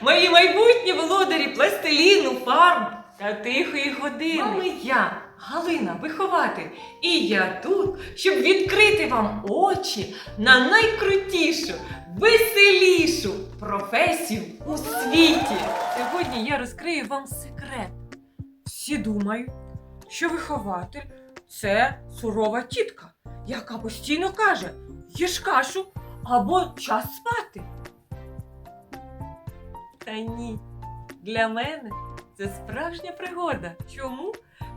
мої майбутні володарі пластиліну, фарб та тихої години. Вами я, Галина, вихователь, і я тут, щоб відкрити вам очі на найкрутішу, веселішу професію у світі. Сьогодні я розкрию вам секрет. Всі думають, що вихователь це сурова тітка, яка постійно каже: їж кашу або час спати. Та ні, для мене це справжня пригода. Чому?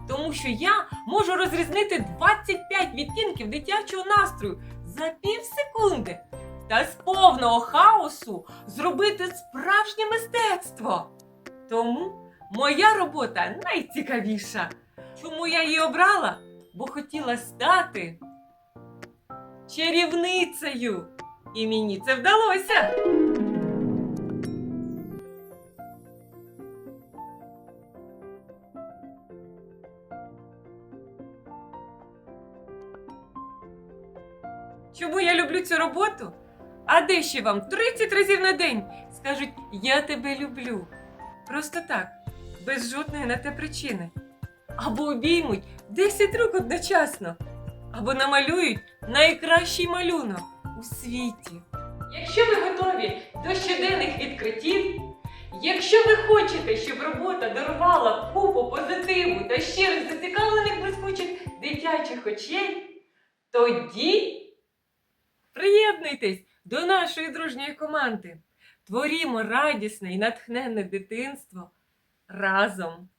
Тому що я можу розрізнити 25 відтінків дитячого настрою за пів секунди та з повного хаосу зробити справжнє мистецтво. Тому моя робота найцікавіша. Чому я її обрала? Бо хотіла стати чарівницею. І мені це вдалося. Чому я люблю цю роботу? А де ще вам 30 разів на день скажуть Я тебе люблю. Просто так, без жодної на те причини. Або обіймуть 10 рук одночасно, або намалюють найкращий малюнок у світі. Якщо ви готові до щоденних відкриттів, якщо ви хочете, щоб робота дарувала купу позитиву та щирих зацікавлених блискучих дитячих очей, тоді приєднуйтесь до нашої дружньої команди. Творімо радісне і натхненне дитинство разом.